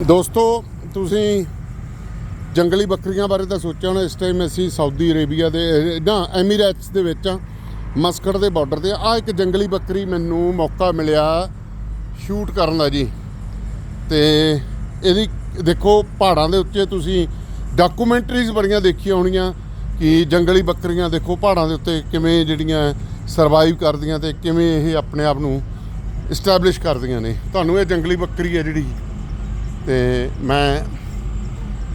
ਦੋਸਤੋ, ਤੁਸੀਂ ਜੰਗਲੀ ਬੱਕਰੀਆਂ ਬਾਰੇ ਤਾਂ ਸੋਚਿਆ ਹੋਣਾ, ਇਸ ਟਾਈਮ ਅਸੀਂ ਸਾਊਦੀ ਅਰੇਬੀਆ ਦੇ ਨਾ ਐਮੀਰੇਟਸ ਦੇ ਵਿੱਚ ਆ ਮਸਕਟ ਦੇ ਬਾਰਡਰ ਤੇ ਆ। ਇੱਕ ਜੰਗਲੀ ਬੱਕਰੀ ਮੈਨੂੰ ਮੌਕਾ ਮਿਲਿਆ ਸ਼ੂਟ ਕਰਨ ਦਾ ਜੀ। ਤੇ ਇਹਦੀ, ਦੇਖੋ, ਪਹਾੜਾਂ ਦੇ ਉੱਤੇ ਤੁਸੀਂ ਡਾਕੂਮੈਂਟਰੀਜ਼ ਬੜੀਆਂ ਦੇਖੀਆਂ ਹੋਣੀਆਂ ਕਿ ਜੰਗਲੀ ਬੱਕਰੀਆਂ, ਦੇਖੋ, ਪਹਾੜਾਂ ਦੇ ਉੱਤੇ ਕਿਵੇਂ ਜਿਹੜੀਆਂ ਸਰਵਾਈਵ ਕਰਦੀਆਂ ਤੇ ਕਿਵੇਂ ਇਹ ਆਪਣੇ ਆਪ ਨੂੰ ਇਸਟੈਬਲਿਸ਼ ਕਰਦੀਆਂ ਨੇ। ਤੁਹਾਨੂੰ ਇਹ ਜੰਗਲੀ ਬੱਕਰੀ ਹੈ ਜਿਹੜੀ ਤੇ ਮੈਂ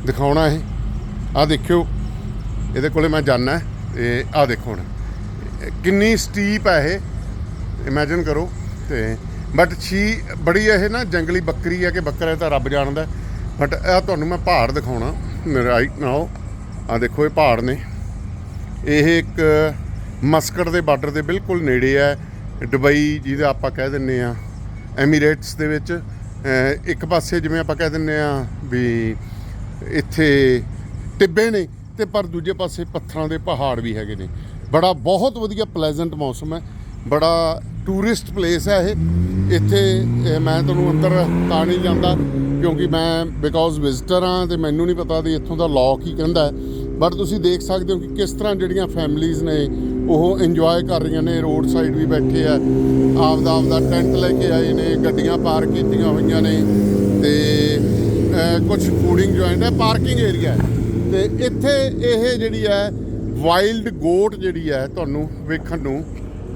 ਦਿਖਾਉਣਾ ਇਹ। ਆ ਦੇਖਿਓ, ਇਹਦੇ ਕੋਲੇ ਮੈਂ ਜਾਣਾ ਤੇ ਆ ਦੇਖੋ ਹੁਣ। ਕਿੰਨੀ ਸਟੀਪ ਹੈ ਇਹ। ਇਮੇਜਿਨ ਕਰੋ, ਤੇ ਬਟ ਛੀ ਬੜੀ ਇਹ ਨਾ, ਜੰਗਲੀ ਬੱਕਰੀ ਹੈ ਕਿ ਬੱਕਰਾ ਹੈ ਤਾਂ ਰੱਬ ਜਾਣਦਾ। ਬਟ ਇਹ ਤੁਹਾਨੂੰ ਮੈਂ ਪਹਾੜ ਦਿਖਾਉਣਾ ਰਾਈਟ ਨਾਓ ਆ ਦੇਖੋ ਇਹ ਪਹਾੜ ਨੇ। ਇਹ ਇੱਕ ਮਸਕਟ ਦੇ ਬਾਰਡਰ ਦੇ ਬਿਲਕੁਲ ਨੇੜੇ ਹੈ ਦੁਬਈ ਜਿਹਦਾ ਆਪਾਂ ਕਹਿ ਦਿੰਨੇ ਆ। ਐਮੀਰੇਟਸ ਦੇ ਵਿੱਚ। ਇੱਕ ਪਾਸੇ ਜਿਵੇਂ ਆਪਾਂ ਕਹਿ ਦਿੰਨੇ ਆ ਵੀ ਇੱਥੇ ਟਿੱਬੇ ਨੇ ਤੇ ਪਰ ਦੂਜੇ ਪਾਸੇ ਪੱਥਰਾਂ ਦੇ ਪਹਾੜ ਵੀ ਹੈਗੇ ਨੇ। ਬੜਾ ਬਹੁਤ ਵਧੀਆ ਪਲੇਜ਼ੈਂਟ ਮੌਸਮ ਹੈ। ਬੜਾ ਟੂਰਿਸਟ ਪਲੇਸ ਹੈ ਇਹ। ਇੱਥੇ ਮੈਂ ਤੁਹਾਨੂੰ ਅੰਦਰ ਤਾਂ ਨਹੀਂ ਜਾਂਦਾ ਕਿਉਂਕਿ ਮੈਂ ਬਿਕੋਜ਼ ਵਿਜ਼ਟਰ ਹਾਂ ਤੇ ਮੈਨੂੰ ਨਹੀਂ ਪਤਾ ਵੀ ਇੱਥੋਂ ਦਾ ਲਾਅ ਕੀ ਕਹਿੰਦਾ ਬਟ ਤੁਸੀਂ ਦੇਖ ਸਕਦੇ ਹੋ ਕਿ ਕਿਸ ਤਰ੍ਹਾਂ ਜਿਹੜੀਆਂ ਫੈਮਲੀਆਂ ਨੇ ਉਹ ਇੰਜੋਏ ਕਰ ਰਹੀਆਂ ਨੇ ਰੋਡ ਸਾਈਡ ਵੀ ਬੈਠੇ ਆ। ਆਪਦਾ ਆਪਦਾ ਟੈਂਟ ਲੈ ਕੇ ਆਏ ਨੇ, ਗੱਡੀਆਂ ਪਾਰਕ ਕੀਤੀਆਂ ਹੋਈਆਂ ਨੇ ਤੇ ਕੁਝ ਫੂਡਿੰਗ ਜੁਆਇੰਟ ਹੈ ਪਾਰਕਿੰਗ ਏਰੀਆ ਹੈ। ਤੇ ਇੱਥੇ ਇਹ ਜਿਹੜੀ ਹੈ ਵਾਈਲਡ ਗੋਟ ਜਿਹੜੀ ਹੈ, ਤੁਹਾਨੂੰ ਵੇਖਣ ਨੂੰ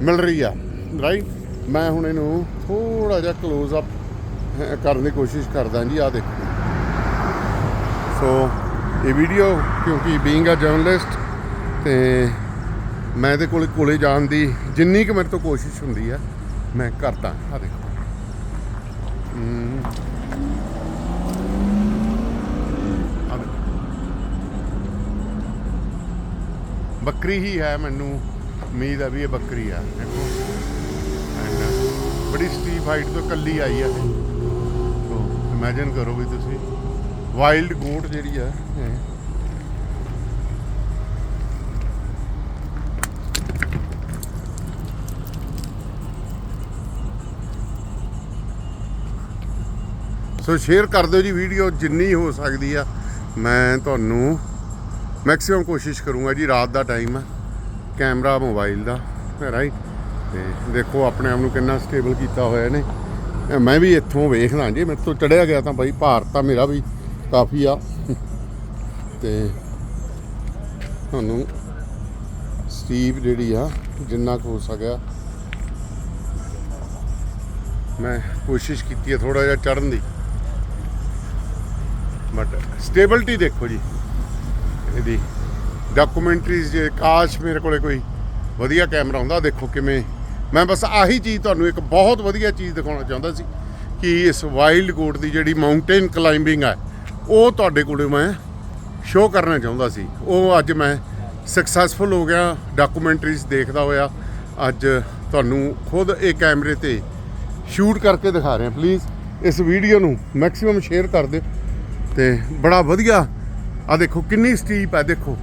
ਮਿਲ ਰਹੀ ਆ। ਰਾਈਟ ਮੈਂ ਹੁਣ ਇਹਨੂੰ ਥੋੜਾ ਜਿਹਾ ক্লোਜ਼ ਅਪ ਕਰਨ ਦੀ ਕੋਸ਼ਿਸ਼ ਕਰਦਾ ਜੀ ਆ ਦੇਖੋ। ਸੋ ਇਹ ਵੀਡੀਓ ਕਿਉਂਕਿ ਬੀਇੰਗ ਅ ਜਰਨਲਿਸਟ ਤੇ ਮੈਂ ਇਹਦੇ ਕੋਲੇ ਕੋਲੇ ਜਾਣ ਦੀ ਜਿੰਨੀ ਕੁ ਮੇਰੇ ਤੋਂ ਕੋਸ਼ਿਸ਼ ਹੁੰਦੀ ਆ, ਮੈਂ ਕਰਦਾ ਆ ਦੇਖੋ। ਬੱਕਰੀ ਹੀ ਹੈ ਮੈਨੂੰ, ਉਮੀਦ ਹੈ ਵੀ ਇਹ ਬੱਕਰੀ ਆ ਬੜੀ ਸਟੀਪ ਹਾਈਟ ਤੋਂ ਕੱਲੀ ਆਈ ਆ ਇਹ। ਸੋ ਇਮੇਜਿਨ ਕਰੋ ਵੀ ਤੁਸੀਂ ਵਾਈਲਡ ਗੋਟ ਜਿਹੜੀ ਆ ਸੋ ਸ਼ੇਅਰ ਕਰ ਦਿਓ ਜੀ, ਵੀਡੀਓ ਜਿੰਨੀ ਹੋ ਸਕਦੀ ਆ। ਮੈਂ ਤੁਹਾਨੂੰ ਮੈਕਸਿਮਮ ਕੋਸ਼ਿਸ਼ ਕਰੂੰਗਾ ਜੀ, ਰਾਤ ਦਾ ਟਾਈਮ ਹੈ ਕੈਮਰਾ ਮੋਬਾਈਲ ਦਾ ਰਾਈਟ ਤੇ ਦੇਖੋ, ਆਪਣੇ ਆਪ ਨੂੰ ਕਿੰਨਾ ਸਟੇਬਲ ਕੀਤਾ ਹੋਇਆ ਨੇ। ਮੈਂ ਵੀ ਇੱਥੋਂ ਵੇਖਦਾ ਜੀ, ਮੇਰੇ ਤੋਂ ਚੜਿਆ ਗਿਆ ਤਾਂ ਬਾਈ ਭਾਰ ਤਾਂ ਮੇਰਾ ਵੀ ਕਾਫੀ ਆ। ਤੇ ਤੁਹਾਨੂੰ ਸਟੀਪ ਜਿਹੜੀ ਆ, ਜਿੰਨਾ ਕੁ ਹੋ ਸਕਿਆ, ਮੈਂ ਕੋਸ਼ਿਸ਼ ਕੀਤੀ ਹੈ ਥੋੜਾ ਜਿਹਾ ਚੜਨ ਦੀ। ਬਟ ਸਟੇਬਿਲਟੀ ਦੇਖੋ ਜੀ। ਇਹਦੀ ਡਾਕੂਮੈਂਟਰੀਜ਼ ਜੇ ਕਾਸ਼ ਮੇਰੇ ਕੋਲੇ ਕੋਈ ਵਧੀਆ ਕੈਮਰਾ ਹੁੰਦਾ, ਦੇਖੋ ਕਿਵੇਂ। ਮੈਂ ਬਸ ਆਹੀ ਚੀਜ਼ ਤੁਹਾਨੂੰ ਇੱਕ ਬਹੁਤ ਵਧੀਆ ਚੀਜ਼ ਦਿਖਾਉਣਾ ਚਾਹੁੰਦਾ ਸੀ ਕਿ ਇਸ ਵਾਈਲਡ ਕੋਟ ਦੀ ਜਿਹੜੀ ਮਾਊਂਟੇਨ ਕਲਾਈਂਬਿੰਗ ਹੈ ਉਹ ਤੁਹਾਡੇ ਕੋਲੇ ਮੈਂ ਸ਼ੋਅ ਕਰਨਾ ਚਾਹੁੰਦਾ ਸੀ। ਉਹ ਅੱਜ ਮੈਂ ਸਕਸੈਸਫੁਲ ਹੋ ਗਿਆ ਡਾਕੂਮੈਂਟਰੀਜ਼ ਦੇਖਦਾ ਹੋਇਆ। ਅੱਜ ਤੁਹਾਨੂੰ ਖੁਦ ਇਹ ਕੈਮਰੇ ਤੇ ਸ਼ੂਟ ਕਰਕੇ ਦਿਖਾ ਰਿਹਾ। ਪਲੀਜ਼ ਇਸ ਵੀਡੀਓ ਨੂੰ ਮੈਕਸਿਮਮ ਸ਼ੇਅਰ ਕਰ ਦਿਓ। ਤੇ ਬੜਾ ਵਧੀਆ। ਆ ਦੇਖੋ, ਕਿੰਨੀ ਸਟੀਪ ਹੈ ਦੇਖੋ।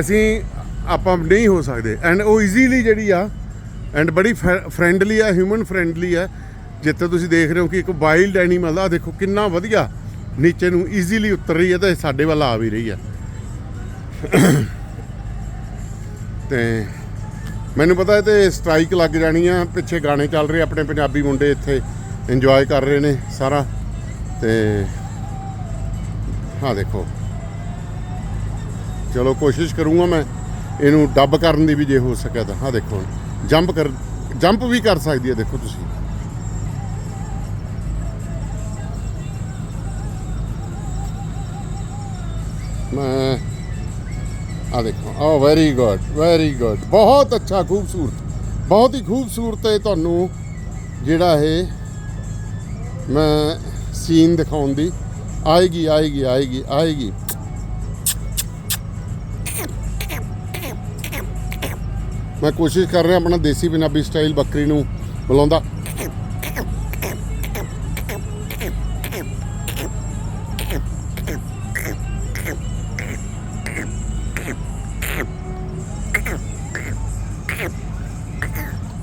ਅਸੀਂ, ਆਪਾਂ ਨਹੀਂ ਹੋ ਸਕਦੇ। ਐਂਡ ਉਹ ਈਜ਼ੀਲੀ ਜਿਹੜੀ ਆ ਐਂਡ ਬੜੀ ਫ੍ਰੈਂਡਲੀ ਆ ਹਿਊਮਨ ਫ੍ਰੈਂਡਲੀ ਆ। ਜਿੱਥੇ ਤੁਸੀਂ ਦੇਖ ਰਹੇ ਹੋ ਕਿ ਇੱਕ ਵਾਈਲਡ ਐਨੀਮਲ ਆ ਦੇਖੋ, ਕਿੰਨਾ ਵਧੀਆ। ਨੀਚੇ ਨੂੰ ਈਜ਼ੀਲੀ ਉਤਰ ਰਹੀ ਹੈ ਤੇ ਸਾਡੇ ਵੱਲ ਆ ਵੀ ਰਹੀ ਆ। ਤੇ ਮੈਨੂੰ ਪਤਾ ਹੈ ਤੇ ਸਟ੍ਰਾਈਕ ਲੱਗ ਜਾਣੀ ਆ, ਪਿੱਛੇ ਗਾਣੇ ਚੱਲ ਰਹੇ ਆਪਣੇ ਪੰਜਾਬੀ ਮੁੰਡੇ ਇੱਥੇ ਇੰਜੋਏ ਕਰ ਰਹੇ ਨੇ ਸਾਰਾ। ਤੇ ਹਾਂ, ਦੇਖੋ। ਚਲੋ, ਕੋਸ਼ਿਸ਼ ਕਰੂੰਗਾ ਮੈਂ ਇਹਨੂੰ ਡੱਬ ਕਰਨ ਦੀ ਵੀ ਜੇ ਹੋ ਸਕਿਆ ਤਾਂ। ਹਾਂ, ਦੇਖੋ, ਜੰਪ ਕਰ, ਜੰਪ ਵੀ ਕਰ ਸਕਦੀ ਹੈ, ਦੇਖੋ ਤੁਸੀਂ। ਮੈਂ ਆ ਦੇਖੋ ਓ ਵੈਰੀ ਗੁੱਡ ਵੈਰੀ ਗੁੱਡ ਬਹੁਤ ਅੱਛਾ, ਖੂਬਸੂਰਤ। ਬਹੁਤ ਹੀ ਖੂਬਸੂਰਤ ਹੈ ਤੁਹਾਨੂੰ ਜਿਹੜਾ ਇਹ ਮੈਂ ਸੀਨ ਦਿਖਾਉਣ ਦੀ। ਆਏਗੀ ਆਏਗੀ ਆਏਗੀ ਆਏਗੀ। ਮੈਂ ਕੋਸ਼ਿਸ਼ ਕਰ ਰਿਹਾ ਆਪਣਾ ਦੇਸੀ ਪੰਜਾਬੀ ਸਟਾਈਲ ਬੱਕਰੀ ਨੂੰ ਬੁਲਾਉਂਦਾ।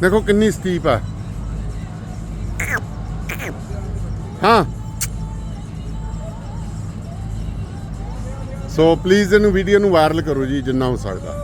ਦੇਖੋ ਕਿੰਨੀ ਸਟੀਪ ਹੈ ਹਾਂ। ਸੋ ਪਲੀਜ਼ ਇਹਨੂੰ ਵੀਡੀਓ ਨੂੰ ਵਾਇਰਲ ਕਰੋ ਜੀ ਜਿੰਨਾ ਹੋ ਸਕਦਾ।